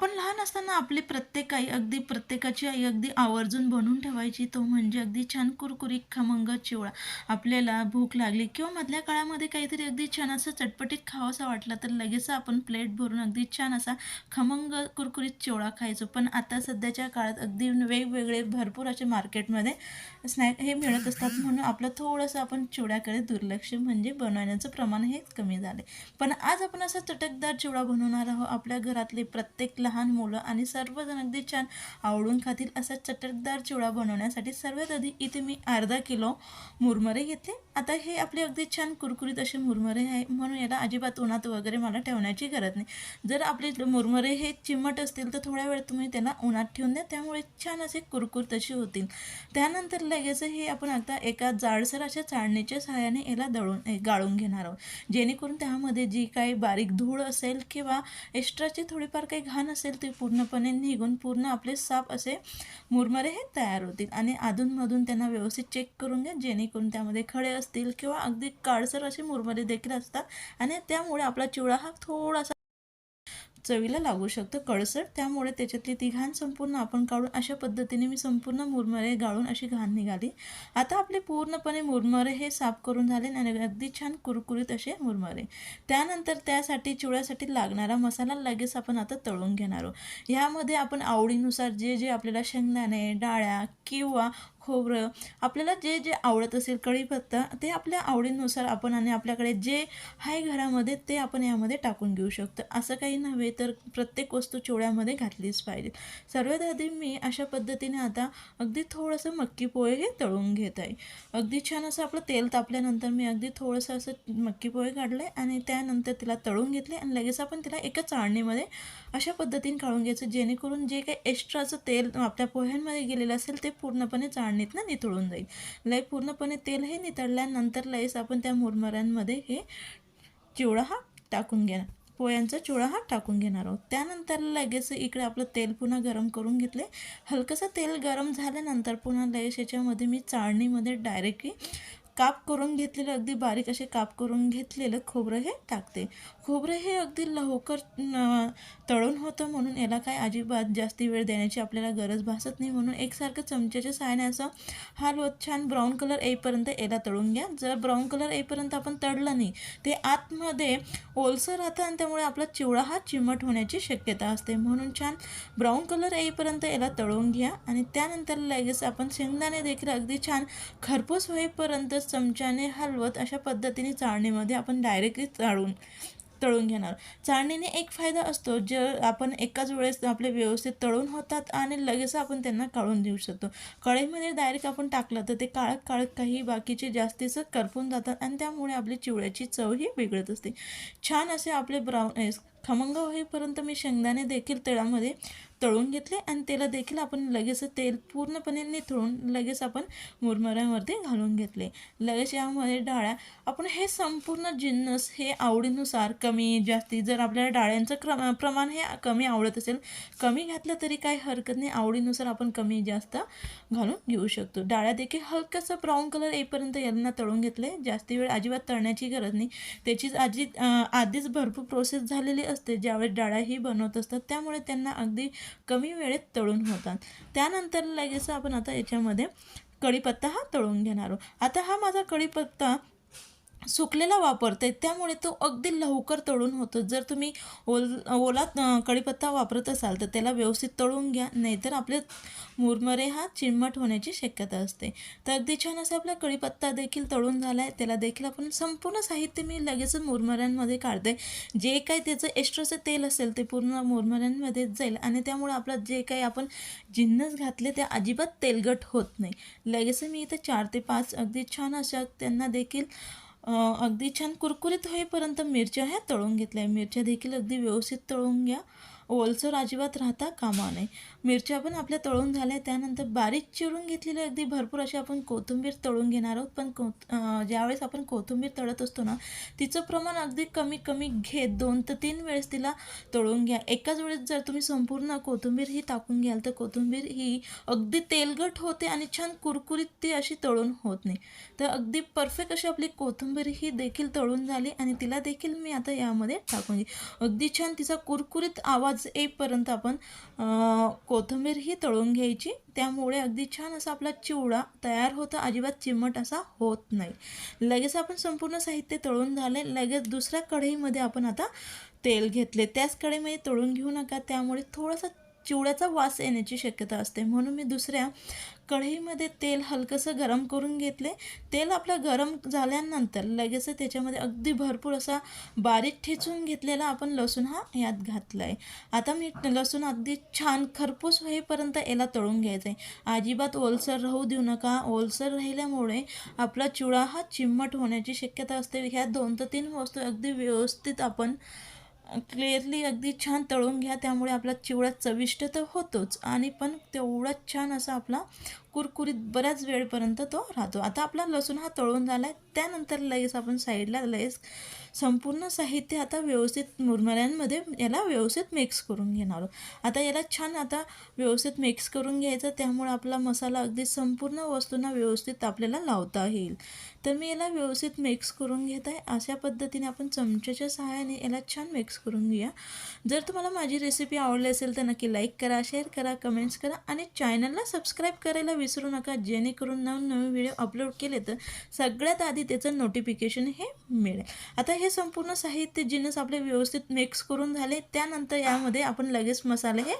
आपण लहान असताना आपली प्रत्येक आई अगदी प्रत्येकाची आई अगदी आवर्जून बनवून ठेवायची तो म्हणजे अगदी छान कुरकुरीत खमंग चिवडा. आपल्याला भूक लागली किंवा मधल्या काळामध्ये काहीतरी अगदी छान असं चटपटीत खावंसं वाटला तर लगेच आपण प्लेट भरून अगदी छान असा खमंग कुरकुरीत चिवडा खायचो. पण आता सध्याच्या काळात अगदी वेगवेगळे भरपूर असे मार्केटमध्ये स्नॅक हे मिळत असतात म्हणून आपलं थोडंसं आपण चिवड्याकडे दुर्लक्ष म्हणजे बनवण्याचं प्रमाण हे कमी झाले पण आज आपण असा चटकदार चिवडा बनवणार आहोत. आपल्या घरातले प्रत्येक लहान मुलं आणि सर्वजण अगदी छान आवडून खातील असा चटकदार चिवडा बनवण्यासाठी सर्वात आधी इथे मी अर्धा किलो मुरमरे घेतले. आता हे आपले अगदी छान कुरकुरीत असे मुरमरे आहे म्हणून याला अजिबात उन्हात वगैरे मला ठेवण्याची गरज नाही. जर आपले मुरमरे हे चिमट असतील तर थोड्या वेळ तुम्ही त्याला उन्हात ठेवून द्या त्यामुळे छान असे कुरकुरीत असे होतील. त्यानंतर लगेच हे आपण आता एका जाडसर अशा चाळणीच्या सहाय्याने याला दळून गाळून घेणार आहोत. जेणेकरून त्यामध्ये जी काही बारीक धूळ असेल किंवा एक्स्ट्राची थोडीफार काही घाण असेल असेल ते पूर्णपणे निघून पूर्ण आपले साफ असे मुरमरे हे तयार होतील. आणि अधूनमधून त्यांना व्यवस्थित चेक करून घ्या जेणेकरून त्यामध्ये खडे असतील किंवा अगदी काळसर असे मुरमरे देखील असतात. आणि त्यामुळे आपला चिवडा हा थोडासा चवीला लागू शकतो कळसर. त्यामुळे त्याच्यातली ती घाण संपूर्ण आपण काढून अशा पद्धतीने मी संपूर्ण मुरमरे गाळून अशी घाण निघाली. आता आपले पूर्णपणे मुरमरे हे साफ करून झाले आणि अगदी छान कुरकुरीत असे मुरमरे. त्यानंतर त्यासाठी चिवड्यासाठी लागणारा मसाला लगेच आपण आता तळून घेणार आहोत. ह्यामध्ये आपण आवडीनुसार जे जे आपल्याला शेंगदाणे डाळ्या किंवा खोबरं आपल्याला जे जे आवडत असेल कढीपत्ता ते आपल्या आवडीनुसार आपण आणि आपल्याकडे जे आहे घरामध्ये ते आपण यामध्ये टाकून घेऊ शकतो. असं काही नव्हे तर प्रत्येक वस्तू चिवड्यामध्ये घातलीच पाहिजे. सर्वात आधी मी अशा पद्धतीने आता अगदी थोडंसं मक्की पोहे हे तळून घेत आहे. अगदी छान असं आपलं तेल तापल्यानंतर मी अगदी थोडंसं असं मक्की पोहे काढले आणि त्यानंतर तिला तळून घेतले आणि लगेच आपण तिला एका चाळणीमध्ये अशा पद्धतीने काढून घ्यायचं जेणेकरून जे काही एक्स्ट्राचं तेल आपल्या पोह्यांमध्ये गेलेलं असेल ते पूर्णपणे ना निथळून जाईल. लय पूर्णपणे तेल हे नितळल्यानंतर लयच आपण त्या मुरमुऱ्यांमध्ये हे चिवडा हा टाकून घेणार. पोह्यांचा चिवडा हा टाकून घेणार आहोत. त्यानंतर लगेच इकडे आपलं तेल पुन्हा गरम करून घेतले. हलकंसं तेल गरम झाल्यानंतर पुन्हा लगेच याच्यामध्ये मी चाळणीमध्ये डायरेक्टली काप करून घेतलेलं अगदी बारीक असे काप करून घेतलेलं खोबरं हे टाकते. खोबरं हे अगदी लवकर तळून होतं म्हणून याला काय अजिबात जास्ती वेळ देण्याची आपल्याला गरज भासत नाही म्हणून एकसारखं चमच्याच्या सहाय्याने असं लोत छान ब्राऊन कलर येईपर्यंत याला तळून घ्या. जर ब्राऊन कलर येईपर्यंत आपण तळलं नाही ते आतमध्ये ओलसर राहतं आणि त्यामुळे आपला चिवडा हा चिमट होण्याची शक्यता असते. म्हणून छान ब्राऊन कलर येईपर्यंत याला तळून घ्या आणि त्यानंतर लगेच आपण शेंगदाणे देखील अगदी छान खरपूस होईपर्यंत चमच्याने हलवत अशा पद्धतीने चाळणीमध्ये आपण डायरेक्टली चाळून तळून घेणार. चाळणीने एक फायदा असतो जर आपण एकाच वेळेस आपले व्यवस्थित तळून होतात आणि लगेच आपण त्यांना काढून देऊ शकतो. कढईमध्ये डायरेक्ट आपण टाकलं तर ते काळत काळत काही बाकीचे जास्तीचं करपून जातात आणि त्यामुळे आपली चिवड्याची चवही बिघडत असते. छान असे आपले ब्राऊन खमंग होईपर्यंत मी शेंगदाणे देखील तेळामध्ये तळून घेतले आणि त्याला देखील आपण लगेच तेल पूर्णपणे निथळून लगेच आपण मुरमुऱ्यामध्ये घालून घेतले. लगेच यामध्ये डाळ्या आपण हे संपूर्ण जिन्नस हे आवडीनुसार कमी जास्ती जर आपल्याला डाळ्यांचं क्रम प्रमाण हे कमी आवडत असेल कमी घातलं तरी काही हरकत नाही. आवडीनुसार आपण कमी जास्त घालून घेऊ शकतो. डाळ्या देखील हलकंसं ब्राऊन कलर येईपर्यंत यांना तळून घेतले. जास्ती वेळ अजिबात तळण्याची गरज नाही. त्याचीच आजी आधीच भरपूर प्रोसेस झालेली असते. ज्यावेळेस डाळ्या ही बनवत असतात त्यामुळे त्यांना अगदी कमी वेळेत तळून होतात. त्यानंतर लगेच आपण आता याच्यामध्ये कढीपत्ता हा तळून घेणार आहोत. आता हा माझा कढीपत्ता सुकलेला वापरते त्यामुळे तो अगदी लवकर तळून होतो. जर तुम्ही ओल ओला कढीपत्ता वापरत असाल तर त्याला व्यवस्थित तळून घ्या. नाहीतर आपले मुरमरे हा चिमट होण्याची शक्यता असते. तर अगदी छान असा आपला कढीपत्ता देखील तळून झाला आहे त्याला देखील आपण संपूर्ण साहित्य मी लगेच मुरमऱ्यांमध्ये काढते. जे काही त्याचं एक्स्ट्राचं तेल असेल ते पूर्ण मुरमऱ्यांमध्येच जाईल आणि त्यामुळे आपलं जे काही आपण जिन्नस घातले ते अजिबात तेलगट होत नाही. लगेच मी इथं चार ते पाच अगदी छान अशा त्यांना देखील अगदी छान कुरकुरीत होईपर्यंत मिरच्या ह्या तळून घेतल्या. मिरच्या देखील अगदी व्यवस्थित तळून घ्या. ओलसर अजिबात राहता कामा नये. मिरच्या पण आपल्या तळून झाल्या त्यानंतर बारीक चिरून घेतलेले अगदी भरपूर अशी आपण कोथिंबीर तळून घेणार आहोत. पण को ज्यावेळेस आपण कोथिंबीर तळत असतो ना तिचं प्रमाण अगदी कमी कमी घेत दोन ते तीन वेळेस तिला तळून घ्या. एकाच वेळेस जर तुम्ही संपूर्ण कोथिंबीर ही टाकून घ्याल तर कोथिंबीर ही अगदी तेलगट होते आणि छान कुरकुरीत ती अशी तळून होत नाही. तर अगदी परफेक्ट अशी आपली कोथिंबीर ही देखील तळून झाली आणि तिला देखील मी आता यामध्ये टाकून घे अगदी छान तिचा कुरकुरीत आवाज वास येईपर्यंत आपण कोथिंबीर ही तळून घ्यायची. त्यामुळे अगदी छान असा आपला चिवडा तयार होतो. अजिबात चिमट असा होत नाही. लगेच आपण संपूर्ण साहित्य तळून झाले. लगेच दुसऱ्या कढईमध्ये आपण आता तेल घेतले. त्याच कढईमध्ये तळून घेऊ नका. त्यामुळे थोडासा चिवड्याचा वास येण्याची शक्यता असते. म्हणून मी दुसऱ्या कढईमध्ये तेल हलकंसं गरम करून घेतले. तेल आपलं गरम झाल्यानंतर लगेच त्याच्यामध्ये अगदी भरपूर असा बारीक ठेचून घेतलेला आपण लसूण हा यात घातला आहे आता मी लसूण अगदी छान खरपूस होईपर्यंत याला तळून घ्यायचं आहे अजिबात ओलसर राहू देऊ नका. ओलसर राहिल्यामुळे आपला चिवडा हा चिम्मट होण्याची शक्यता असते. ह्या दोन ते तीन वस्तू अगदी व्यवस्थित आपण क्लिअरली अगदी छान तळून घ्या त्यामुळे आपला चिवडा चविष्ट तर होतोच. आणि पण तेवढाच छान असा आपला कुरकुरीत बऱ्याच वेळपर्यंत तो राहतो. आता आपला लसूण हा तळून झाला आहे त्यानंतर लगेच आपण साईडला लगेच संपूर्ण साहित्य आता व्यवस्थित मुरमुऱ्यांमध्ये याला व्यवस्थित मिक्स करून घेणार आहोत. आता याला छान आता व्यवस्थित मिक्स करून घ्यायचं त्यामुळे आपला मसाला अगदी संपूर्ण वस्तूंना व्यवस्थित आपल्याला लावता येईल. तर मी याला व्यवस्थित मिक्स करून घेत आहे. अशा पद्धतीने आपण चमच्याच्या सहाय्याने याला छान मिक्स करून घेऊया. जर तुम्हाला माझी रेसिपी आवडली असेल तर नक्की लाईक करा शेअर करा कमेंट्स करा आणि चॅनलला सबस्क्राईब करायला विसरू नका. जेणेकरून नवनवीन व्हिडिओ अपलोड केले तर सगळ्यात आधी त्याचं नोटिफिकेशन हे मिळेल. आता हे संपूर्ण साहित्य जिन्नस आपले व्यवस्थित मिक्स करून झाले. त्यानंतर यामध्ये आपण लगेच मसाले हे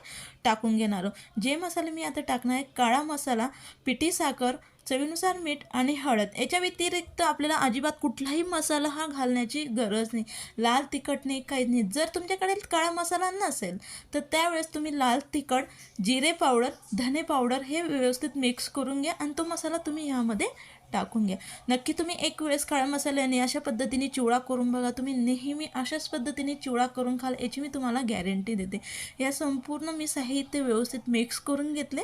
टाकून घेणार आहोत. जे मसाले मी आता टाकणार आहे काळा मसाला पिठी साखर चवीनुसार मीठ आणि हळद याच्या व्यतिरिक्त आपल्याला अजिबात कुठलाही मसाला हा घालण्याची गरज नाही. लाल तिखट नाही काहीच नाही. जर तुमच्याकडे काळा मसाला नसेल तर त्यावेळेस तुम्ही लाल तिखट जिरे पावडर धने पावडर हे व्यवस्थित मिक्स करून घ्या आणि तो मसाला तुम्ही ह्यामध्ये टाकून घ्या. नक्की तुम्ही एक वेळेस काळ्या मसाल्याने अशा पद्धतीने चिवडा करून बघा. तुम्ही नेहमी अशाच पद्धतीने चिवडा करून खाल याची मी तुम्हाला गॅरंटी देते. या संपूर्ण मी साहित्य व्यवस्थित मिक्स करून घेतले.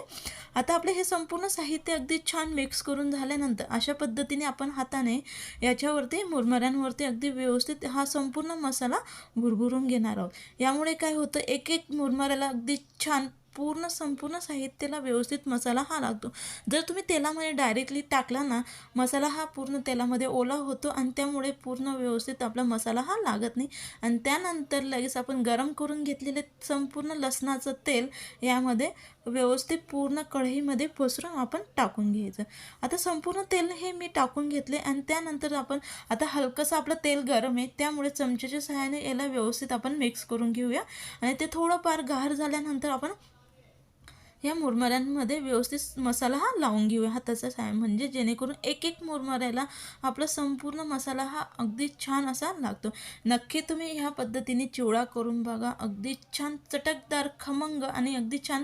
आता आपले हे संपूर्ण साहित्य अगदी छान मिक्स करून झाल्यानंतर अशा पद्धतीने आपण हाताने याच्यावरती मुरमुऱ्यांवरती अगदी व्यवस्थित हा संपूर्ण मसाला भुरभुरून घेणार आहोत. यामुळे काय होतं एक एक मुरमुऱ्याला अगदी छान पूर्ण संपूर्ण साहित्याला व्यवस्थित मसाला हा लागतो. जर तुम्ही तेलामध्ये डायरेक्टली टाकला ना मसाला हा पूर्ण तेलामध्ये ओला होतो आणि त्यामुळे पूर्ण व्यवस्थित आपला मसाला हा लागत नाही. आणि त्यानंतर लगेच आपण गरम करून घेतलेले संपूर्ण लसणाचं तेल यामध्ये व्यवस्थित पूर्ण कढईमध्ये पसरून आपण टाकून घ्यायचं. आता संपूर्ण तेल हे मी टाकून घेतले आणि त्यानंतर आपण आता हलकंसं आपलं तेल गरम आहे त्यामुळे चमच्याच्या सहाय्याने याला व्यवस्थित आपण मिक्स करून घेऊया. आणि ते थोडंफार गार झाल्यानंतर आपण या मुरमुऱ्यांमध्ये व्यवस्थित मसाला हा लावून घेऊया हाताचा साय म्हणजे जेणेकरून एक एक मुरमुऱ्याला आपला संपूर्ण मसाला हा अगदी छान असा लागतो. नक्की तुम्ही ह्या पद्धतीने चिवडा करून बघा. अगदी छान चटकदार खमंग आणि अगदी छान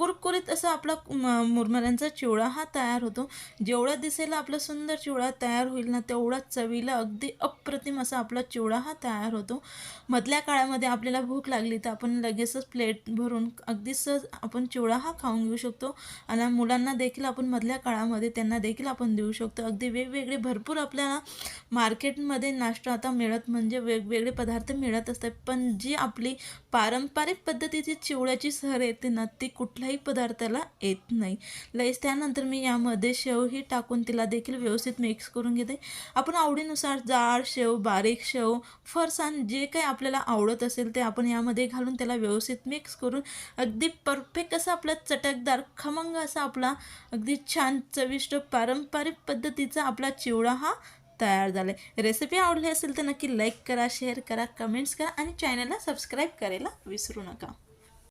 कुरकुरीत असा आपला म- मुरमुऱ्यांचा चिवडा हा तयार होतो. जेवढा दिसेल आपला सुंदर चिवडा तयार होईल ना तेवढा चवीला अगदी अप्रतिम असा आपला चिवडा हा तयार होतो. मधल्या काळामध्ये आपल्याला भूक लागली तर आपण लगेचच प्लेट भरून अगदी सहज आपण चिवडा हा खाऊन घेऊ शकतो. आणि मुलांना देखील आपण मधल्या काळामध्ये त्यांना देखील आपण देऊ शकतो. अगदी वेगवेगळे भरपूर आपल्याला मार्केटमध्ये नाश्ता आता मिळत म्हणजे वेगवेगळे पदार्थ मिळत असतात. पण जी आपली पारंपरिक पद्धतीची चिवड्याची सर येते ना ती कुठल्याही पदार्थाला येत नाही. लईच त्यानंतर मी यामध्ये शेवही टाकून तिला देखील व्यवस्थित मिक्स करून घेते. आपण आवडीनुसार जाड शेव बारीक शेव फरसाण जे काही आपल्याला आवडत असेल ते आपण यामध्ये घालून त्याला व्यवस्थित मिक्स करून अगदी परफेक्ट असा आपला चटकदार खमंग असा आपला अगदी छान चविष्ट पारंपरिक पद्धतीचा आपला चिवडा हा तयार झाला आहे रेसिपी आवडली असेल तर नक्की लाईक करा शेअर करा कमेंट्स करा आणि चॅनलला सबस्क्राईब करायला विसरू नका.